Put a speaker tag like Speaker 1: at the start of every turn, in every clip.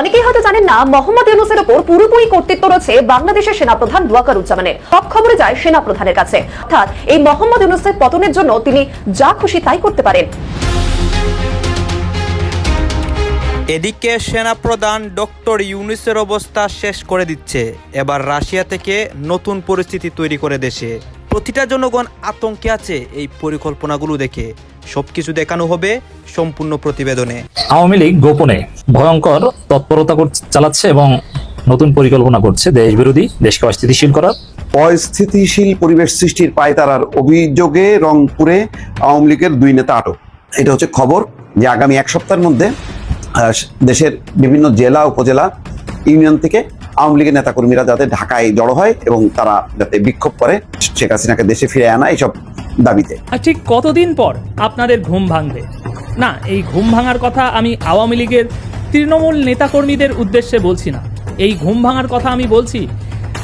Speaker 1: অনেকেই হয়তো জানেন না, মোহাম্মদ ইউনুসের ওপর পুরোপুরি কর্তৃত্ব রয়েছে বাংলাদেশের সেনাপ্রধান ওয়াকার উজ্জামানের। সব খবরে যায় সেনাপ্রধানের কাছে। অর্থাৎ এই মোহাম্মদ ইউনুসের পতনের জন্য তিনি যা খুশি তাই করতে পারেন।
Speaker 2: এদিকে সেনাপ্রধান ডক্টর ইউনুসের অবস্থা শেষ করে দিচ্ছে। এবার রাশিয়া থেকে নতুন পরিস্থিতি তৈরি করে দেশে। প্রতিটা জনগণ আতঙ্কে আছে এই পরিকল্পনাগুলো দেখে। সবকিছু দেখানো হবে সম্পূর্ণ প্রতিবেদনে।
Speaker 3: আওয়ামী লীগ গোপনে ভয়ঙ্কর তৎপরতা কর- চালাচ্ছে এবং নতুন পরিকল্পনা করছে দেশ বিরোধী দেশকে অস্থিতিশীল করার।
Speaker 4: অস্থিতিশীল পরিবেশ সৃষ্টির পায়তারার অভিযোগে রংপুরে আওয়ামী লীগের দুই নেতা আটক। এটা হচ্ছে খবর যে আগামী এক সপ্তাহের মধ্যে দেশের বিভিন্ন জেলা উপজেলা ইউনিয়ন থেকে আওয়ামী লীগের নেতাকর্মীরা যাতে ঢাকায় জড়ো হয় এবং তারা যাতে বিক্ষোভ করে শেখ হাসিনাকে দেশে ফিরে আনা এইসব দাবিতে।
Speaker 5: আর ঠিক কতদিন পর আপনাদের ঘুম ভাঙবে? না এই ঘুম ভাঙার কথা আমি আওয়ামী লীগের তৃণমূল নেতাকর্মীদের উদ্দেশ্যে বলছি না। এই ঘুম ভাঙার কথা আমি বলছি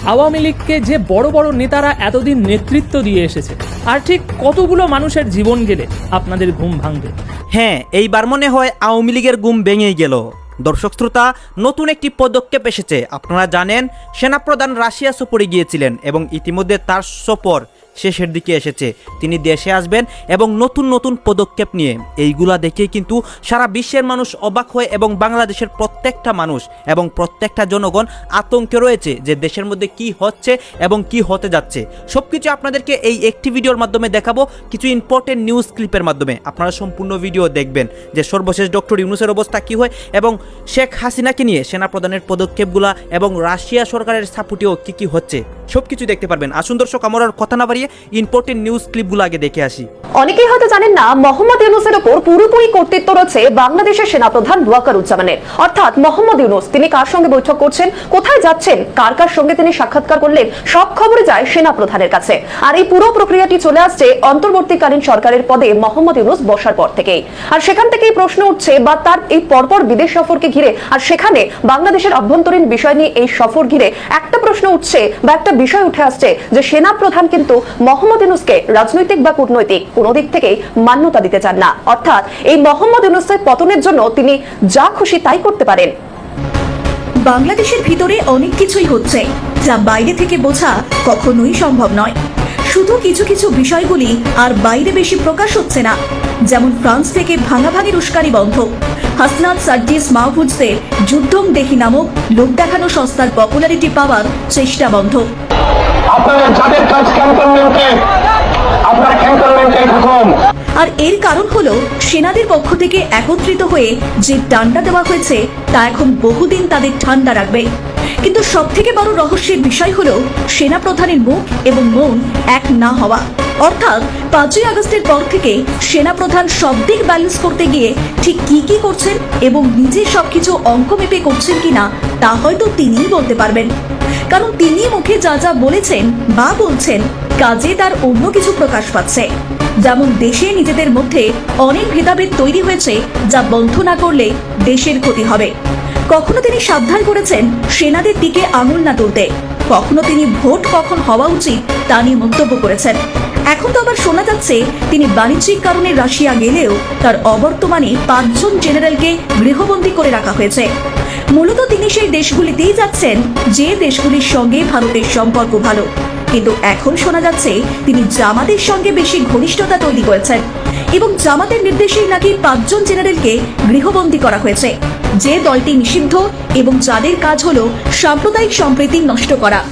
Speaker 5: আওয়ামী লীগকে যে বড় বড় নেতারা এতদিন নেতৃত্ব দিয়ে এসেছে আর ঠিক কতগুলো মানুষের জীবন গেলে আপনাদের ঘুম ভাঙবে?
Speaker 2: হ্যাঁ এইবার মনে হয় আওয়ামী লীগের ঘুম ভেঙেই গেল। দর্শক শ্রোতা নতুন একটি পদক্ষেপ এসেছে। আপনারা জানেন সেনাপ্রধান রাশিয়া সফরে গিয়েছিলেন এবং ইতিমধ্যে তার সফর শেষের দিকে এসেছে। তিনি দেশে আসবেন এবং নতুন নতুন পদক্ষেপ নিয়ে। এইগুলা দেখেই কিন্তু সারা বিশ্বের মানুষ অবাক হয় এবং বাংলাদেশের প্রত্যেকটা মানুষ এবং প্রত্যেকটা জনগণ আতঙ্কে রয়েছে যে দেশের মধ্যে কি হচ্ছে এবং কি হতে যাচ্ছে। সবকিছু আপনাদেরকে এই একটি ভিডিওর মাধ্যমে দেখাবো। কিছু ইম্পর্টেন্ট নিউজ ক্লিপের মাধ্যমে। আপনারা সম্পূর্ণ ভিডিও দেখবেন যে সর্বশেষ ডক্টর ইউনুসের অবস্থা কি হয় এবং শেখ হাসিনাকে নিয়ে সেনা সেনাপ্রধানের পদক্ষেপগুলা এবং রাশিয়া সরকারের সাপোর্টেও কি কি হচ্ছে। সবকিছু দেখতে পারবেন। আসুন দর্শক, আমার কথা না বাড়িয়ে ইম্পর্টেন্ট নিউজ ক্লিপগুলো আগে দেখে আসি।
Speaker 1: অনেকেই হয়তো জানেন না, মোহাম্মদ ইউনুসের পুরোপুরি কর্তৃত্ব রয়েছে বাংলাদেশের সেনাপ্রধান অর্থাৎ মোহাম্মদ ইউনুস, তিনি কার সঙ্গে বৈঠক করছেন, কোথায় যাচ্ছেন, কার কার সঙ্গে তিনি সাক্ষাৎকার করলেন, সব যায় সেনাপ্রধানের কাছে। আর এই পুরো প্রক্রিয়াটি চলে আসছে অন্তর্বর্তীকালীন সরকারের পদে মোহাম্মদ ইউনুস বসার পর থেকেই। আর সেখান থেকেই প্রশ্ন উঠছে, বা তার এই পরপর বিদেশ সফরকে ঘিরে, আর সেখানে বাংলাদেশের অভ্যন্তরীণ বিষয় নিয়ে এই সফর ঘিরে একটা প্রশ্ন উঠছে, বা একটা বিষয় উঠে আসছে যে সেনা প্রধান কিন্তু মোহাম্মদ ইউনুসকে রাজনৈতিক বা কূটনৈতিক কোনো দিক থেকেই মান্যতা দিতে চান না। অর্থাৎ এই মোহাম্মদ ইউনুসের পতনের জন্য তিনি যা খুশি তাই করতে পারেন।
Speaker 6: বাংলাদেশের ভিতরে অনেক কিছুই হচ্ছে যা বাইরে থেকে বোঝা কখনোই সম্ভব নয়। শুধু কিছু কিছু বিষয়গুলি আর বাইরে বেশি প্রকাশ হচ্ছে না। যেমন ফ্রান্স থেকে ভাঙাভাঙির উস্কানি বন্ধ। হাসনাত সার্জিস মাহফুজদের যুদ্ধম দেখি নামক লোক দেখানো সংস্থার পপুলারিটি পাওয়ার চেষ্টা বন্ধ।
Speaker 7: আপনারা যাদের কাজ ক্যান্টনমেন্টে ক্যান্টনমেন্টে
Speaker 6: আর এর কারণ হলো, সেনাদের পক্ষ থেকে একত্রিত হয়ে যে ডান্ডা দেওয়া হয়েছে, তা এখন বহুদিন তাদের ঠান্ডা রাখবে। কিন্তু সব থেকে বড় রহস্যের বিষয় হলো, সেনাপ্রধানের মুখ এবং মন এক না হওয়া। অর্থাৎ পাঁচই আগস্টের পর থেকে সেনাপ্রধান সব দিক ব্যালেন্স করতে গিয়ে ঠিক কি কি করছেন এবং নিজে সবকিছু অঙ্ক মেপে করছেন কিনা, তা হয়তো তিনিই বলতে পারবেন। কারণ তিনি মুখে যা যা বলেছেন বা বলছেন, কাজে তার অন্য কিছু প্রকাশ পাচ্ছে। যেমন দেশে নিজেদের মধ্যে অনেক ভেদাভেদ তৈরি হয়েছে যা বন্ধ না করলে দেশের ক্ষতি হবে। কখনো তিনি সাবধান করেছেন সেনাদের দিকে আঙুল না তুলতে। কখনো তিনি ভোট কখন হওয়া উচিত তা নিয়ে মন্তব্য করেছেন। এখন তো আবার শোনা যাচ্ছে তিনি বাণিজ্যিক কারণে রাশিয়া গেলেও তার অবর্তমানে পাঁচজন জেনারেলকে গৃহবন্দী করে রাখা হয়েছে। মূলত তিনি সেই দেশগুলিতেই যাচ্ছেন, যে দেশগুলির সঙ্গে ভারতের সম্পর্ক ভালো। কিন্তু এখন শোনা যাচ্ছে তিনি জামাতের সঙ্গে বেশি ঘনিষ্ঠতা তৈরি করেছেন এবং জামাতের নির্দেশেই নাকি পাঁচজন জেনারেলকে গৃহবন্দী করা হয়েছে। যে দলটি নিষিদ্ধ এবং যাদের কাজ হল সাম্প্রদায়িক সম্প্রীতি নষ্ট করা।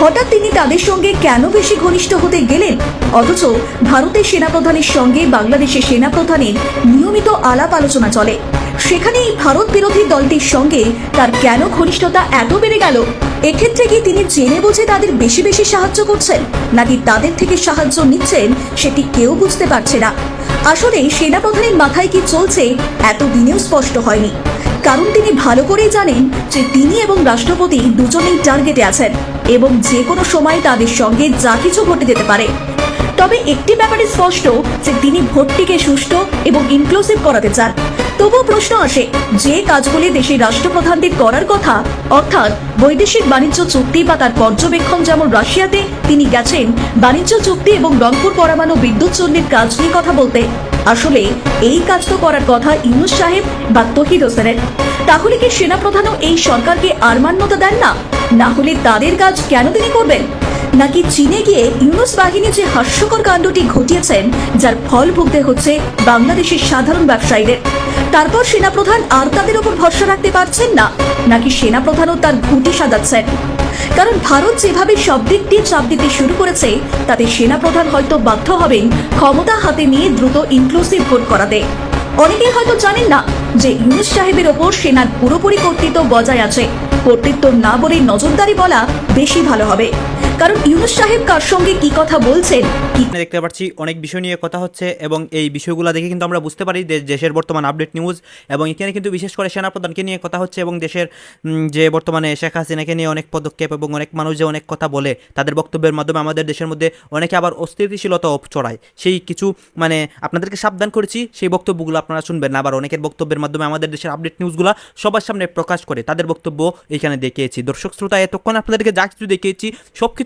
Speaker 6: হঠাৎ তিনি তাদের সঙ্গে কেন বেশি ঘনিষ্ঠ হতে গেলেন? অথচ ভারতের সেনাপ্রধানের সঙ্গে বাংলাদেশের সেনাপ্রধানের নিয়মিত আলাপ আলোচনা চলে। সেখানে এই ভারত বিরোধী দলটির সঙ্গে তার কেন ঘনিষ্ঠতা এত বেড়ে গেল? এক্ষেত্রে কি তিনি জেনে বুঝে তাদের বেশি বেশি সাহায্য করছেন? নাকি তাদের থেকে সাহায্য নিচ্ছেন সেটি কেউ বুঝতে পারছে না? আসলে সেনাপ্রধানের মাথায় কি চলছে এতদিনেও স্পষ্ট হয়নি। কারণ তিনি ভালো করেই জানেন যে তিনি এবং রাষ্ট্রপতি দুজনেই টার্গেটে আছেন এবং যে কোনো সময় তাদের সঙ্গে যা কিছু ঘটে যেতে পারে। তবে একটি ব্যাপারে স্পষ্ট যে তিনি ভোটটিকে সুষ্ঠু এবং ইনক্লুসিভ করাতে চান। তবুও প্রশ্ন আসে, যে কাজগুলি দেশের রাষ্ট্রপ্রধানদের করার কথা, অর্থাৎ বৈদেশিক বাণিজ্য চুক্তি বা তার পর্যবেক্ষণ যেমন রাশিয়াতে তিনি গেছেন, বাণিজ্য চুক্তি এবং রংপুর পরমাণু বিদ্যুৎ চুল্লির কাজ নিয়ে কথা বলতে। আসলে এই কাজ তো করার কথা ইউনুস সাহেব বা তহিদ হোসেনের। তাহলে কি সেনাপ্রধানও এই সরকারকে আর মান্যতা দেন না? না হলে তাদের কাজ কেন তিনি করবেন? নাকি চীনে গিয়ে ইউনুস বাহিনী যে হাস্যকর কাণ্ডটি ঘটিয়েছেন, যার ফল ভুগতে হচ্ছে বাংলাদেশের সাধারণ ব্যবসায়ীদের, তারপর সেনাপ্রধান আর তাদের উপর ভরসা রাখতে পারছেন না? নাকি সেনাপ্রধানও তার ঘুঁটি সাজাচ্ছেন? কারণ ভারত যেভাবে সব দিক দিয়ে চাপ দিতে শুরু করেছে, তাতে সেনাপ্রধান হয়তো বাধ্য হবেন ক্ষমতা হাতে নিয়ে দ্রুত ইনক্লুসিভ ভোট করাতে। অনেকেই হয়তো জানেন না যে ইউনুস সাহেবের ওপর সেনার পুরোপুরি কর্তৃত্ব বজায় আছে। কর্তৃত্ব না বলে নজরদারি বলা বেশি ভালো হবে। কারণ ইউনুস সাহেব কার সঙ্গে কি কথা বলছেন? কি
Speaker 2: দেখতে পাচ্ছি অনেক বিষয় নিয়ে কথা হচ্ছে এবং এই বিষয়গুলো দেখে কিন্তু আমরা বুঝতে পারি দেশের বর্তমান আপডেট নিউজ এবং এখানে কিন্তু বিশেষ করে সেনাপ্রধানকে নিয়ে কথা হচ্ছে এবং দেশের যে বর্তমানে শেখ হাসিনাকে নিয়ে অনেক পদক্ষেপ এবং অনেক মানুষ যে অনেক কথা বলে, তাদের বক্তব্যের মাধ্যমে আমাদের দেশের মধ্যে অনেকে আবার অস্থিতিশীলতা চড়ায় সেই কিছু মানে আপনাদেরকে সাবধান করেছি, সেই বক্তব্যগুলো আপনারা শুনবেন না। আবার অনেকের বক্তব্যের মাধ্যমে আমাদের দেশের আপডেট নিউজগুলো সবার সামনে প্রকাশ করে, তাদের বক্তব্য এখানে দেখিয়েছি। দর্শক শ্রোতা, এতক্ষণ আপনাদেরকে যা কিছু দেখিয়েছি সব কিছু